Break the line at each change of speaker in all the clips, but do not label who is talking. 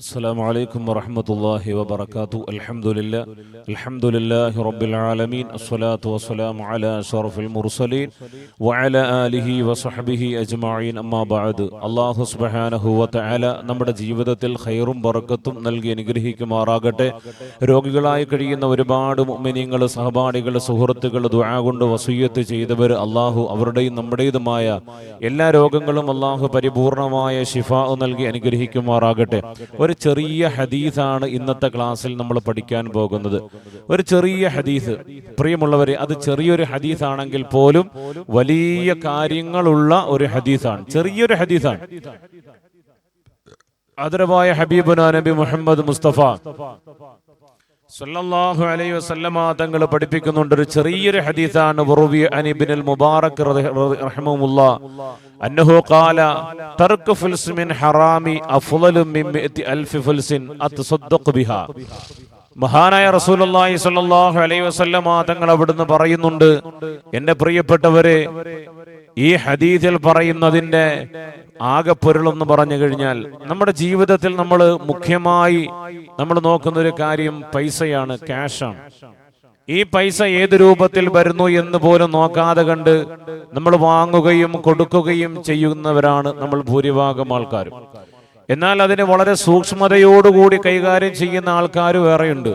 السلام عليكم ورحمة الله وبركاته الحمد لله الحمد لله رب العالمين الصلاة والسلام على أشرف المرسلين وعلى آله وصحبه أجمعين أما بعد الله سبحانه وتعالى നമ്മുടെ ജീവിതത്തിൽ ഖൈറും ബറക്കത്തും നൽകി അനുഗ്രഹിക്കുമാറാകട്ടെ രോഗികളായി കഴിയുന്ന ഒരുപാട് മുഅ്മിനീങ്ങൾ സഹപാഠികൾ സുഹൃത്തുക്കൾ ദുആ കൊണ്ട് വസൂയത്ത് ചെയ്തവർ അള്ളാഹു അവരുടെയും നമ്മുടേതുമായ എല്ലാ രോഗങ്ങളും അള്ളാഹു പരിപൂർണമായ ഷിഫ നൽകി അനുഗ്രഹിക്കുമാറാകട്ടെ ഒരു ചെറിയ ഹദീസാണ് ഇന്നത്തെ ക്ലാസ്സിൽ നമ്മൾ പഠിക്കാൻ പോകുന്നത്. ഒരു ചെറിയ ഹദീസ്. പ്രിയമുള്ളവരെ അത് ചെറിയൊരു ഹദീസാണെങ്കിൽ പോലും വലിയ കാര്യങ്ങളുള്ള ഒരു ഹദീസാണ്. ചെറിയൊരു ഹദീസാണ്. ആദരവായ ഹബീബുന നബി മുഹമ്മദ് മുസ്തഫ സല്ലല്ലാഹു അലൈഹി വസല്ലമ തങ്ങൾ പഠിപ്പിക്കുന്നുണ്ട്. ഒരു ചെറിയൊരു ഹദീസാണ്. വറുവി അനിബിനുൽ മുബാറക് റഹ്മഹുല്ലാ. അന്നഹു ഖാല തർക് ഫിൽസ് മിൻ ഹറാമി അഫ്ളലു മിൻ മിഅതി അൽഫി ഫിൽസിൻ അത്സദ്ദഖ് ബിഹാ. മഹാനായ റസൂലുള്ളാഹി സ്വല്ലല്ലാഹു അലൈഹി വസല്ലമ തങ്ങൾ അവിടുന്ന് പറയുന്നുണ്ട് എന്റെ പ്രിയപ്പെട്ടവരെ ഈ ഹദീസിൽ പറയുന്നതിന്റെ ആകെ പൊരുളെന്ന് പറഞ്ഞു കഴിഞ്ഞാൽ നമ്മുടെ ജീവിതത്തിൽ നമ്മൾ മുഖ്യമായി നമ്മൾ നോക്കുന്ന ഒരു കാര്യം പൈസയാണ് ക്യാഷാണ്. ഈ പൈസ ഏത് രൂപത്തിൽ വരുന്നു എന്ന് പോലും നോക്കാതെ കണ്ട് നമ്മൾ വാങ്ങുകയും കൊടുക്കുകയും ചെയ്യുന്നവരാണ് നമ്മൾ ഭൂരിഭാഗം ആൾക്കാരും. എന്നാൽ അതിന് വളരെ സൂക്ഷ്മതയോടുകൂടി കൈകാര്യം ചെയ്യുന്ന ആൾക്കാർ വേറെയുണ്ട്.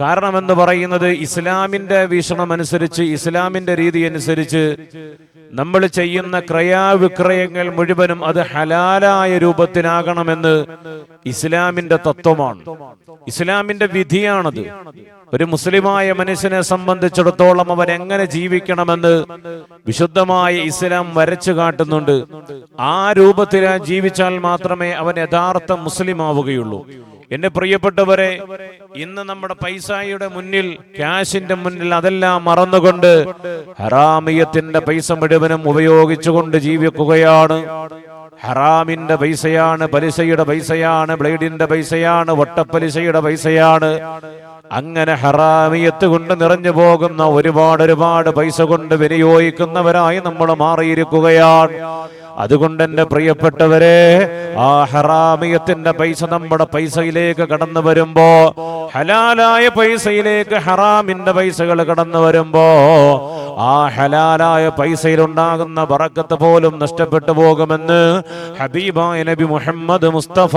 കാരണം എന്ന് പറയുന്നത് ഇസ്ലാമിന്റെ വീക്ഷണം അനുസരിച്ച് ഇസ്ലാമിന്റെ രീതി അനുസരിച്ച് നമ്മൾ ചെയ്യുന്ന ക്രയാവിക്രയങ്ങൾ മുഴുവനും അത് ഹലാലായ രൂപത്തിലാകണമെന്ന് ഇസ്ലാമിന്റെ തത്വമാണ്. ഇസ്ലാമിന്റെ വിധിയാണത്. ഒരു മുസ്ലിമായ മനുഷ്യനെ സംബന്ധിച്ചിടത്തോളം അവൻ എങ്ങനെ ജീവിക്കണമെന്ന് വിശുദ്ധമായ ഇസ്ലാം വരച്ചു കാട്ടുന്നുണ്ട്. ആ രൂപത്തിൽ ജീവിച്ചാൽ മാത്രമേ അവൻ യഥാർത്ഥ മുസ്ലിം ആവുകയുള്ളൂ എന്റെ പ്രിയപ്പെട്ടവരെ ഇന്ന് നമ്മുടെ പൈസയുടെ മുന്നിൽ ക്യാഷിന്റെ മുന്നിൽ അതെല്ലാം മറന്നുകൊണ്ട് ഹറാമിയത്തിന്റെ പൈസ മുഴുവനും ഉപയോഗിച്ചുകൊണ്ട് ജീവിക്കുകയാണ്. ഹറാമിന്റെ പൈസയാണ് പലിശയുടെ പൈസയാണ് ബ്ലേഡിന്റെ പൈസയാണ് വട്ടപ്പലിശയുടെ പൈസയാണ്. അങ്ങനെ ഹറാമിയത്ത് കൊണ്ട് നിറഞ്ഞു പോകുന്ന ഒരുപാട് ഒരുപാട് പൈസ കൊണ്ട് വിനിയോഗിക്കുന്നവരായി നമ്മൾ മാറിയിരിക്കുകയാണ്. അതുകൊണ്ട് എന്റെ പ്രിയപ്പെട്ടവരെ ആ ഹറാമിയത്തിന്റെ പൈസ നമ്മുടെ പൈസയിലേക്ക് കടന്നു വരുമ്പോ ഹലാലായ പൈസയിലേക്ക് ഹറാമിന്റെ പൈസകൾ കടന്നു വരുമ്പോ ആ ഹലാലായ പൈസയിൽ ഉണ്ടാകുന്ന പറക്കത്ത് പോലും നഷ്ടപ്പെട്ടു പോകുമെന്ന് ഹബീബായ നബി മുഹമ്മദ് മുസ്തഫ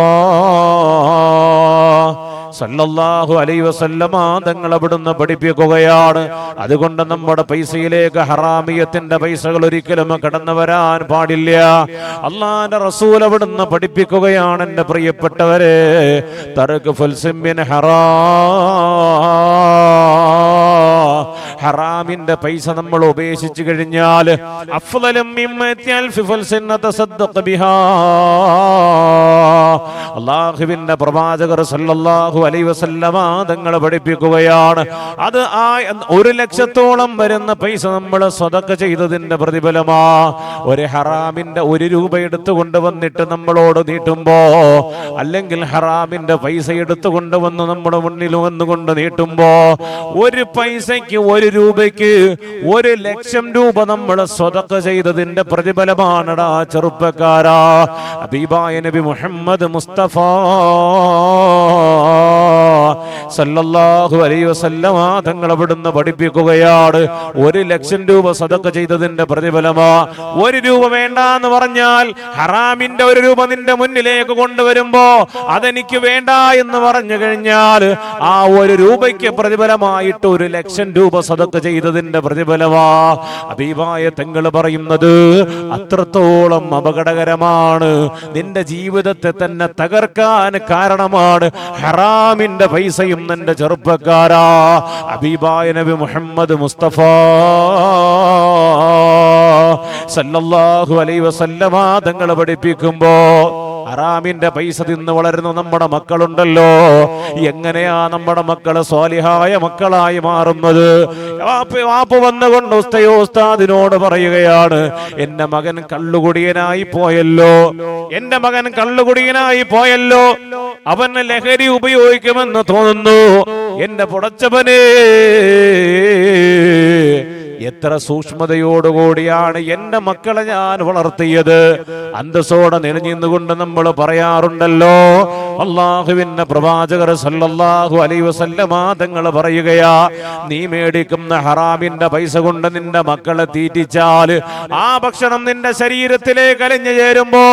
സല്ലല്ലാഹു അലൈ വസല്ലമ തങ്ങൾ അവിടുന്ന് പഠിപ്പിക്കുകയാണ്. അതുകൊണ്ട് നമ്മുടെ പൈസയിലേക്ക് ഹറാമിയത്തിന്റെ പൈസകൾ ഒരിക്കലും കടന്നു വരാൻ പാടില്ല. അള്ളാന്റെ റസൂൽ അവിടുന്ന് പഠിപ്പിക്കുകയാണ് എന്റെ പ്രിയപ്പെട്ടവരെ. തറക്ക് ഫുൽസിമ്മിൻ ഹറാ. ഹറാമിന്റെ പൈസ നമ്മൾ ഉപേക്ഷിച്ചു കഴിഞ്ഞാൽ അഫ്ളലും അള്ളാഹുവിന്റെ പ്രവാചകർ സല്ലല്ലാഹു അലൈ വസല്ലമ തങ്ങൾ പഠിപ്പിക്കുകയാണ്. അത് ആ ഒരു ലക്ഷത്തോളം വരുന്ന പൈസ നമ്മൾ സ്വതക്ക ചെയ്തതിന്റെ പ്രതിഫലമാ. ഒരു ഹറാമിന്റെ ഒരു രൂപ എടുത്തു കൊണ്ടുവന്നിട്ട് നമ്മളോട് നീട്ടുമ്പോ അല്ലെങ്കിൽ ഹറാമിന്റെ പൈസ എടുത്തു കൊണ്ടുവന്ന് നമ്മുടെ മുന്നിൽ വന്നുകൊണ്ട് നീട്ടുമ്പോ ഒരു പൈസയ്ക്ക് ഒരു രൂപയ്ക്ക് ഒരു ലക്ഷം രൂപ നമ്മൾ സ്വതക്ക ചെയ്തതിന്റെ പ്രതിഫലമാണടാ ചെറുപ്പക്കാരാ. അബീബായ നബി മുഹമ്മദ് മുസ്തഫ സല്ലല്ലാഹു അലൈഹി വസല്ലമ തങ്ങൾ അവിടുന്ന് പഠിപ്പിക്കുകയാണ്. ഒരു ലക്ഷം രൂപ സദക്ക ചെയ്തതിന്റെ പ്രതിഫലമാ. ഒരു രൂപ വേണ്ട എന്ന് പറഞ്ഞാൽ ഹറാമിന്റെ ഒരു രൂപ നിന്റെ മുന്നിലേക്ക് കൊണ്ടുവരുമ്പോ അതെനിക്ക് വേണ്ട എന്ന് പറഞ്ഞു കഴിഞ്ഞാൽ ആ ഒരു രൂപയ്ക്ക് പ്രതിഫലമായിട്ട് ഒരു ലക്ഷം രൂപ സദക്ക ചെയ്തതിന്റെ പ്രതിഫലമാ. അബീബായ തെങ്ങൾ പറയുന്നത് അത്രത്തോളം അപകടകരമാണ്. നിന്റെ ജീവിതത്തെ തന്നെ തകർക്കാൻ കാരണമാണ് ഹറാമിന്റെ പൈസയും നിന്റെ ചെറുപ്പക്കാരാ. അബീബായ നബി മുഹമ്മദ് മുസ്തഫ സല്ലല്ലാഹു അലൈഹി വസല്ലമ തങ്ങൾ പഠിപ്പിക്കുമ്പോ ഹറാമിന്റെ പൈസ തിന്ന് വളരുന്ന നമ്മുടെ മക്കളുണ്ടല്ലോ. എങ്ങനെയാ നമ്മുടെ മക്കൾ സ്വാലിഹായ മക്കളായി മാറുന്നത്? വാപ്പ വന്നുകൊണ്ട് ഉസ്തയോ ഉസ്താദിനോട് പറയുകയാണ് എന്റെ മകൻ കള്ളുകുടിയനായി പോയല്ലോ. എന്റെ മകൻ കള്ളുകുടിയനായി പോയല്ലോ. അവന് ലഹരി ഉപയോഗിക്കുമെന്ന് തോന്നുന്നു. എന്റെ പുടച്ചവനേ എത്ര സൂക്ഷ്മതയോടുകൂടിയാണ് എന്റെ മക്കളെ ഞാൻ വളർത്തിയത്. അന്തസ്സോടെ നിലഞ്ഞിന്നുകൊണ്ട് നമ്മൾ പറയാറുണ്ടല്ലോ അള്ളാഹുവിന്റെ പ്രവാചകർ സല്ലല്ലാഹു അലൈ വസല്ലമ തങ്ങൾ പറയുകയാ നീ മേടിക്കുന്ന ഹറാമിന്റെ പൈസ കൊണ്ട് നിന്റെ മക്കളെ തീറ്റിച്ചാൽ ആ ഭക്ഷണം നിന്റെ ശരീരത്തിലേക്ക് അലിഞ്ഞു ചേരുമ്പോ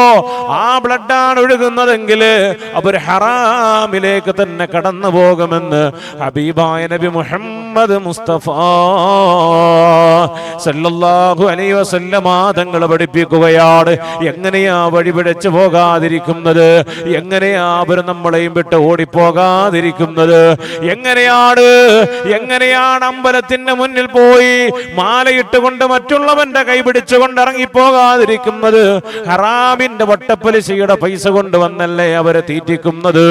ആ ബ്ലഡാണ് ഒഴുകുന്നതെങ്കിൽ അവർ ഹറാമിലേക്ക് തന്നെ കടന്നു പോകുമെന്ന് ഹബീബായ നബി മുഹമ്മദ് മുസ്തഫ. സല്ലല്ലാഹു അലൈഹി വസല്ലമ തങ്ങൾ പഠിപ്പിക്കുകയാണ്. എങ്ങനെയാ വഴി പിഴച്ചു പോകാതിരിക്കുന്നത്? എങ്ങനെയാ അവർ നമ്മളെയും വിട്ട് ഓടിപ്പോകാതിരിക്കുന്നത്? എങ്ങനെയാണ് എങ്ങനെയാണ് അമ്പലത്തിന്റെ മുന്നിൽ പോയി മാലയിട്ടുകൊണ്ട് മറ്റുള്ളവന്റെ കൈ പിടിച്ചുകൊണ്ട് ഇറങ്ങിപ്പോകാതിരിക്കുന്നത്? ഹറാമിന്റെ വട്ടപ്പലിശയുടെ പൈസ കൊണ്ട് വന്നല്ലേ അവരെ തീറ്റിക്കുന്നത്?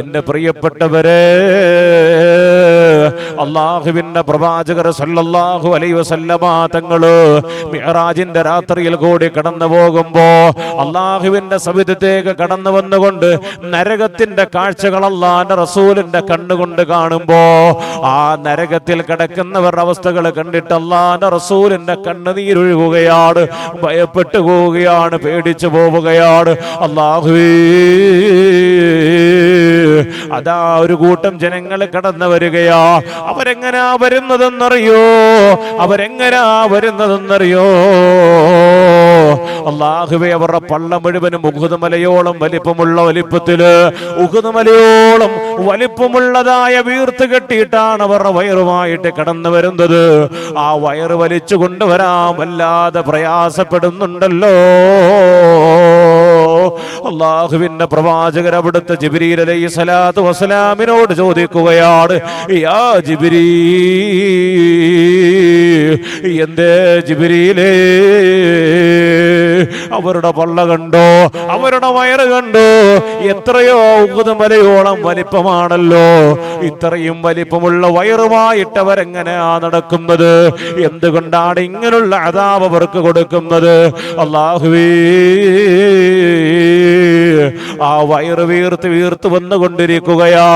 എന്റെ പ്രിയപ്പെട്ടവരെ അള്ളാഹുവിന്റെ പ്രവാചകർ സല്ലല്ലാഹു അലൈഹി വസല്ലമ തങ്ങൾ മിഹറാജിന്റെ രാത്രിയിൽ കൂടി കടന്നു പോകുമ്പോ അള്ളാഹുവിന്റെ സവിധത്തേക്ക് കടന്നു വന്നുകൊണ്ട് നരകത്തിന്റെ കാഴ്ചകൾ അള്ളാന്റെ റസൂലിന്റെ കണ്ണുകൊണ്ട് കാണുമ്പോ ആ നരകത്തിൽ കിടക്കുന്നവരുടെ അവസ്ഥകൾ കണ്ടിട്ട് അള്ളാന്റെ റസൂലിന്റെ കണ്ണുനീരൊഴുകുകയാണ് ഭയപ്പെട്ടു പോവുകയാണ് പേടിച്ചു പോവുകയാണ്. അള്ളാഹുവേ അതാ ഒരു കൂട്ടം ജനങ്ങൾ കടന്നു വരികയാ. അവരെങ്ങനാ വരുന്നതെന്നറിയോ? അവരെങ്ങനാ വരുന്നതെന്നറിയോ? അള്ളാഹുവെ അവരുടെ പള്ള മുഴുവനും ഉഹുദമലയോളം വലിപ്പമുള്ള വലിപ്പത്തിൽ ഉഹുദമലയോളം വലിപ്പമുള്ളതായ വീർത്ത് കെട്ടിയിട്ടാണ് അവരുടെ വയറുമായിട്ട് കടന്നു വരുന്നത്. ആ വയറ് വലിച്ചു കൊണ്ടുവരാൻ വല്ലാതെ പ്രയാസപ്പെടുന്നുണ്ടല്ലോ. അള്ളാഹുവിന്റെ പ്രവാചകൻ അവിടുത്തെ ജിബിരിയിൽ അലൈഹി സ്വലാത്തു വസ്സലാമിനോട് ചോദിക്കുകയാണ് യാ ജിബിരി എന്തേ ജിബിരിയിലേ അവരുടെ പള്ള കണ്ടോ? അവരുടെ വയറ് കണ്ടോ? എത്രയോ മലയോളം വലിപ്പമാണല്ലോ. ഇത്രയും വലിപ്പമുള്ള വയറുമായിട്ട് അവരെങ്ങനെയാ നടക്കുന്നത്? എന്തുകൊണ്ടാണ് ഇങ്ങനെയുള്ള അതാവ് അവർക്ക് കൊടുക്കുന്നത്? അള്ളാഹുവേ ആ വയറ് വീർത്ത് വീർത്ത് വന്നുകൊണ്ടിരിക്കുകയാ.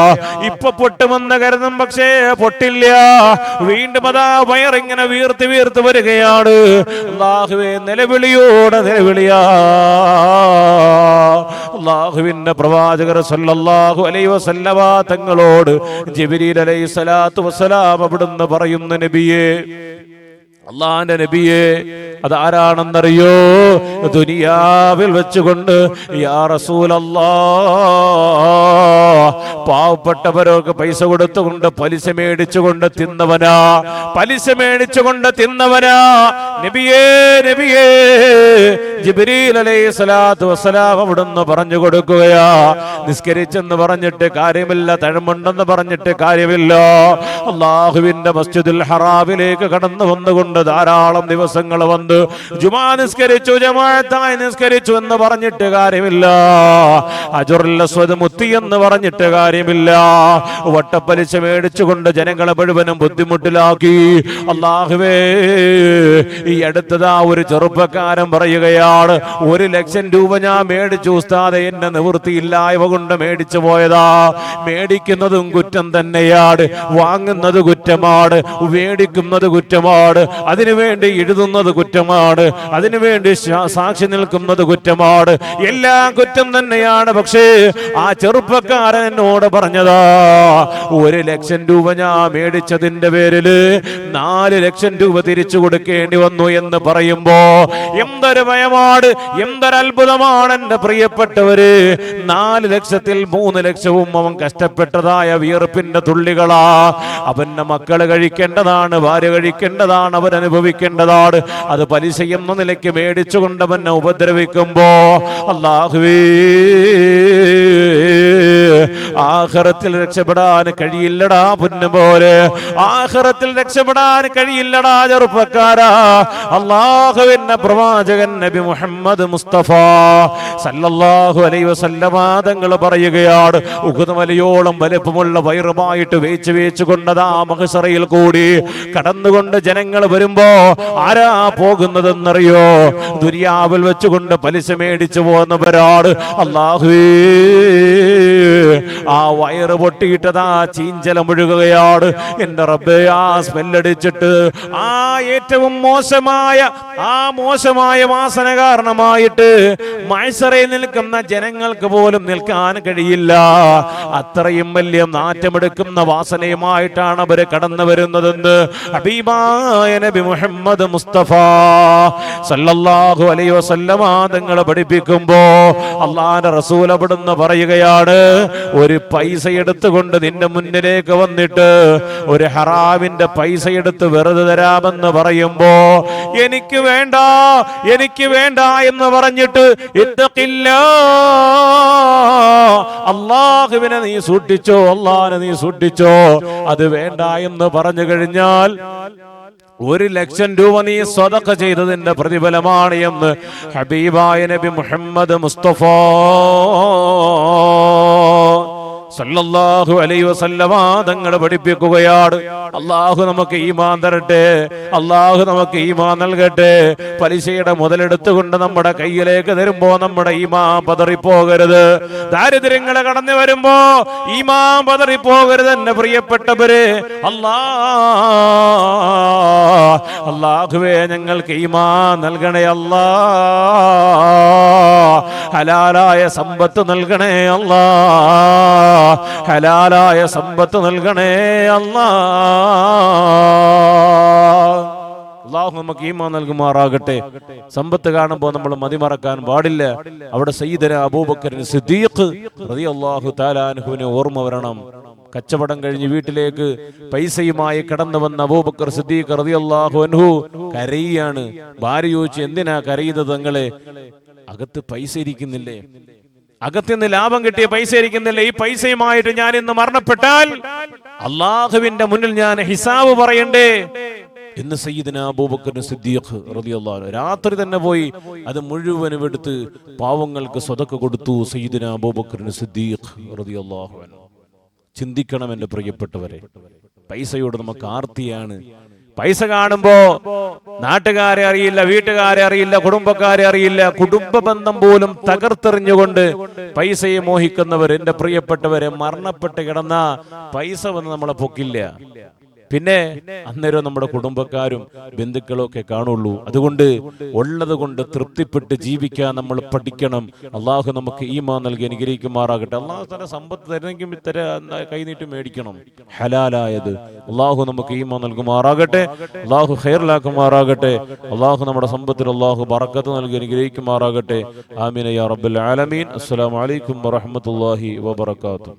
ഇപ്പൊ പൊട്ടുമെന്ന് കരുതും പക്ഷേ പൊട്ടില്ല. വീണ്ടും അതാ വയറിങ്ങനെ വീർത്ത് വീർത്ത് വരികയാണ്. നിലവിളിയോടെ നിലവിളിയാ. അള്ളാഹുവിന്റെ പ്രവാചകർ സല്ലല്ലാഹു അലൈഹി വസല്ലമ തങ്ങളോട് ജിബ്രീൽ അലൈഹി സ്വലാത്തു വസ്സലാം അവിടുന്ന് പറയുന്ന നബിയേ അള്ളാന്റെ നബിയെ അതാരാണെന്നറിയോ ദുനിയാവിൽ വെച്ചുകൊണ്ട് യാ റസൂലല്ലാ പാവപ്പെട്ടവരൊക്കെ പൈസ കൊടുത്തുകൊണ്ട് പലിശ മേടിച്ചുകൊണ്ട് തിന്നവനാ പലിശ മേടിച്ചുകൊണ്ട് തിന്നവനാ. നബിയേ നബിയേ ജിബ്രീൽ അലൈഹി സ്വലാത്തു വസ്സലാം അവിടുന്ന് പറഞ്ഞു കൊടുക്കുകയാ. നിസ്കരിച്ചെന്ന് പറഞ്ഞിട്ട് കാര്യമില്ല തഴമുണ്ടെന്ന് പറഞ്ഞിട്ട് കാര്യമില്ല. അള്ളാഹുവിന്റെ മസ്ജിദുൽ ഹറാമിലേക്ക് കടന്നു വന്നുകൊണ്ട് ധാരാളം ദിവസങ്ങൾ വന്ന് ജുമാ നിസ്കരിച്ചു ജമാഅത്തായി നിസ്കരിച്ചു എന്ന് പറഞ്ഞിട്ട് കാര്യമില്ല. അജുറുൽ അസ്വദ് മുത്തി എന്ന് പറഞ്ഞിട്ട് കാര്യമില്ല. വട്ടപ്പലിശ മേടിച്ചുകൊണ്ട് ജനങ്ങളെ മുഴുവനും ബുദ്ധിമുട്ടിലാക്കി. അള്ളാഹുവേ ഈ അടുത്തതാ ഒരു ചെറുപ്പക്കാരൻ പറയുകയാണ് ഒരു ലക്ഷം രൂപ ഞാൻ മേടിച്ചു ഉസ്താദെ എന്നെ നിവൃത്തിയില്ലായ്മ കൊണ്ട് മേടിച്ചു പോയതാ. മേടിക്കുന്നതും കുറ്റം തന്നെയാണ് വാങ്ങുന്നത് കുറ്റമാണ് മേടിക്കുന്നത് കുറ്റമാണ്. അതിനുവേണ്ടി എഴുതുന്നത് കുറ്റമാണ്. അതിനുവേണ്ടി സാക്ഷി നിൽക്കുന്നത് കുറ്റമാണ്. എല്ലാം കുറ്റം തന്നെയാണ്. പക്ഷേ ആ ചെറുപ്പക്കാരൻ എന്നോട് പറഞ്ഞതാ ഒരു ലക്ഷം രൂപ ഞാൻ മേടിച്ചതിന്റെ പേരിൽ നാല് ലക്ഷം രൂപ തിരിച്ചു കൊടുക്കേണ്ടി വന്നു എന്ന് പറയുമ്പോ എന്തൊരു ഭയമാണ് എന്തൊരു അത്ഭുതമാണ് എന്റെ പ്രിയപ്പെട്ടവര്. നാല് ലക്ഷത്തിൽ മൂന്ന് ലക്ഷവും അവൻ കഷ്ടപ്പെട്ടതായ വിയർപ്പിന്റെ തുള്ളികളാ. അവന്റെ മക്കൾ കഴിക്കേണ്ടതാണ് ഭാര്യ കഴിക്കേണ്ടതാണ് അവൻ അനുഭവിക്കേണ്ടതാണ്. അത് പലിശ എന്ന നിലയ്ക്ക് മേടിച്ചുകൊണ്ടവനെ ഉപദ്രവിക്കുമ്പോ അള്ളാഹുവേ ആഹ്റത്തിൽ രക്ഷപ്പെടാൻ കഴിയില്ലടാ പൊന്നു പോലെ. ആഹ്റത്തിൽ രക്ഷപ്പെടാൻ കഴിയില്ലടാ ചെറുപ്പക്കാരാ. അള്ളാഹുവിന്റെ പ്രവാചകൻ നബി മുഹമ്മദ് മുസ്തഫ സല്ലല്ലാഹു അലൈഹി വസല്ലമ തങ്ങൾ പറയുകയാണ് ഉകുതമലയോളം വലുപ്പമുള്ള വയറുമായിട്ട് വേച്ച് വേച്ച് കൊണ്ടതാ മഹസറയിൽ കൂടി. കടന്നുകൊണ്ട് ജനങ്ങൾ വരുമ്പോ ആരാ പോകുന്നതെന്നറിയോ? ദുര്യാവിൽ വെച്ചുകൊണ്ട് പലിശ മേടിച്ചു പോകുന്നവരാണ് അള്ളാഹുവേ ആ വയറ് പൊട്ടിയിട്ടതാ ചീഞ്ചല മുഴുകുകയാണ് എന്റെ റബ്ബേ ആ സ്മെല്ലടിച്ചിട്ട് ആ ഏറ്റവും മോശമായ ആ മോശമായ വാസന കാരണമായിട്ട് മത്സരയിൽ നിൽക്കുന്ന ജനങ്ങൾക്ക് പോലും നിൽക്കാൻ കഴിയില്ല. അത്രയും വലിയ നാറ്റമെടുക്കുന്ന വാസനയുമായിട്ടാണ് അവർ കടന്നു വരുന്നതെന്ന് ഹബീബായ നബി മുഹമ്മദ് മുസ്തഫ സല്ലല്ലാഹു അലൈഹി വസല്ലമ തങ്ങളെ പഠിപ്പിക്കുമ്പോ അള്ളാന്റെ റസൂൽ അവിടുന്ന് പറയുകയാണ് ഒരു പൈസ എടുത്തുകൊണ്ട് നിന്റെ മുന്നിലേക്ക് വന്നിട്ട് ഒരു ഹറാമിന്റെ പൈസ എടുത്ത് വെറുതെ തരാമെന്ന് പറയുമ്പോ എനിക്ക് വേണ്ട എനിക്ക് വേണ്ട എന്ന് പറഞ്ഞിട്ട് ഇത്തക്കില്ല. അള്ളാഹുവിനെ നീ സൂക്ഷിച്ചോ അള്ളാഹിനെ നീ സൂക്ഷിച്ചോ. അത് വേണ്ട എന്ന് പറഞ്ഞു കഴിഞ്ഞാൽ ഒരു ലക്ഷം രൂപ നീ സ്വതക്ക ചെയ്തതിന്റെ പ്രതിഫലമാണ് എന്ന് ഹബീബായ നബി മുഹമ്മദ് മുസ്തഫ സല്ലല്ലാഹു അലൈഹി വസല്ലമ തങ്ങൾ പഠിപ്പിക്കുകയാണ്. അള്ളാഹു നമുക്ക് ഈമാൻ തരട്ടെ. അള്ളാഹു നമുക്ക് ഈമാൻ നൽകട്ടെ. പലിശയുടെ മുതലെടുത്തുകൊണ്ട് നമ്മുടെ കയ്യിലേക്ക് തരുമ്പോ നമ്മുടെ ഈമാൻ പതറിപ്പോകരുത്. ദാരിദ്ര്യങ്ങളെ കടന്നു വരുമ്പോ ഈമാൻ പതറിപ്പോകരുത് എന്നെ പ്രിയപ്പെട്ടവര്. അല്ലാ അള്ളാഹുവേ ഞങ്ങൾക്ക് ഈമാൻ നൽകണേ അല്ലാ ഹലാലായ സമ്പത്ത് നൽകണേ അല്ലാ. ഹലാലായ സമ്പത്ത് നൽകണേ അല്ലാ. അള്ളാഹു നമുക്ക് ഈമാ നൽകുമാറാകട്ടെ. സമ്പത്ത് കാണുമ്പോൾ നമ്മൾ മതിമറക്കാൻ പാടില്ല. അവിടെ സയ്യിദന അബൂബക്കറിന് സിദ്ദീഖ് റളിയല്ലാഹു താലാൻഹുവിനെ ഓർമ്മ വരണം. കച്ചവടം കഴിഞ്ഞ് വീട്ടിലേക്ക് പൈസയുമായി കടന്നു വന്ന അബൂബക്കർ സിദ്ദീഖ് റളിയല്ലാഹു അൻഹു കരയാണ്. ഭാര്യ ചോദിച്ചു എന്തിനാ കരയുന്നത് തങ്ങളെ? അകത്ത് പൈസ ഇരിക്കുന്നില്ലേ അകത്തുനിന്ന് ലാഭം കിട്ടിയ പൈസ ഇരിക്കുന്നില്ല ഈ പൈസയുമായിട്ട് ഞാൻ ഇന്ന് മരണപ്പെട്ടാൽ അള്ളാഹുവിന്റെ മുന്നിൽ ഞാൻ ഹിസാബ് പറയണ്ടേ? എന്ന് സയ്യിദിന അബൂബക്കർ സിദ്ദീഖ് റളിയല്ലാഹു രാത്രി തന്നെ പോയി അത് മുഴുവനും എടുത്ത് പാവങ്ങൾക്ക് സ്വതക്ക കൊടുത്തു സയ്യിദിന അബൂബക്കർ സിദ്ദീഖ് റളിയല്ലാഹു ചിന്തിക്കണം എന്റെ പ്രിയപ്പെട്ടവരെ പൈസയോട് നമുക്ക് ആർത്തിയാണ്? പൈസ കാണുമ്പോ നാട്ടുകാരെ അറിയില്ല വീട്ടുകാരെ അറിയില്ല കുടുംബക്കാരെ അറിയില്ല. കുടുംബ ബന്ധം പോലും തകർത്തെറിഞ്ഞുകൊണ്ട് പൈസയെ മോഹിക്കുന്നവർ എന്റെ പ്രിയപ്പെട്ടവരെ മരണപ്പെട്ട് കിടന്ന പൈസ വന്ന് നമ്മളെ പൊക്കില്ല. പിന്നെ അന്നേരം നമ്മുടെ കുടുംബക്കാരും ബന്ധുക്കളും ഒക്കെ കാണുള്ളൂ. അതുകൊണ്ട് ഉള്ളത് കൊണ്ട് തൃപ്തിപ്പെട്ട് ജീവിക്കാൻ നമ്മൾ പഠിക്കണം. അള്ളാഹു നമുക്ക് ഈ മാ നൽകി അനുഗ്രഹിക്കുമാറാകട്ടെ. അള്ളാഹു തന്നെ സമ്പത്ത് തരണമെങ്കിൽ തര കൈനീട്ട് മേടിക്കണം. ഹലാലായത്. അള്ളാഹു നമുക്ക് ഈ മാ നൽകുമാറാകട്ടെ. അള്ളാഹു ഹെയറിലാക്കുമാറാകട്ടെ അള്ളാഹു നമ്മുടെ സമ്പത്തിൽ അള്ളാഹു ബറക്കത്ത് നൽകി അനുഗ്രഹിക്കുമാറാകട്ടെ. ആമീന യാ റബ്ബൽ ആലമീൻ. അസ്സലാമു അലൈക്കും വറഹ്മത്തുള്ളാഹി വബറകാതുഹു.